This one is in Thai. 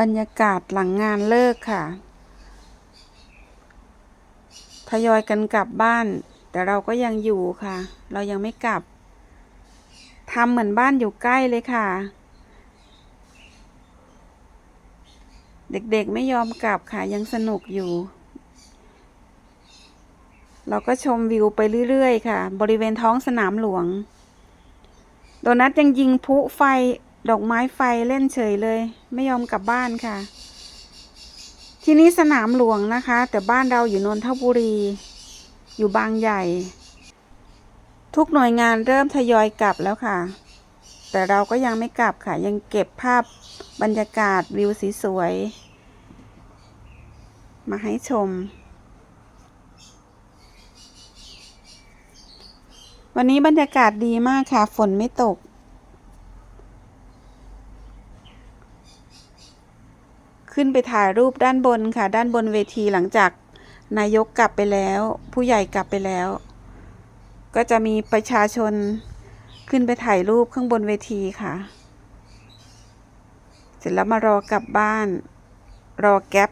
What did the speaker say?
บรรยากาศหลังงานเลิกค่ะ ทยอยกันกลับบ้าน แต่เราก็ยังอยู่ค่ะ เรายังไม่กลับทำเหมือนบ้านอยู่ใกล้เลยค่ะ เด็กๆไม่ยอมกลับค่ะ ยังสนุกอยู่ เราก็ชมวิวไปเรื่อยๆ ค่ะ บริเวณท้องสนามหลวง โดนัทยังยิงพุไฟ ดอกไม้ไฟเล่นเฉยเลย ไม่ยอมกลับบ้านค่ะ ที่นี้สนามหลวงนะคะ แต่บ้านเราอยู่นนทบุรี อยู่บางใหญ่ ทุกหน่วยงานเริ่มทยอยกลับแล้วค่ะ แต่เราก็ยังไม่กลับค่ะ ยังเก็บภาพบรรยากาศวิวสวยๆมาให้ชม วันนี้บรรยากาศดีมากค่ะ ฝนไม่ตก ขึ้นไปถ่ายรูปด้านบนค่ะ ด้านบนเวทีหลังจากนายกกลับไปแล้ว ผู้ใหญ่กลับไปแล้ว ก็จะมีประชาชนขึ้นไปถ่ายรูปข้างบนเวทีค่ะ เสร็จแล้วมารอกลับบ้าน รอแก๊ป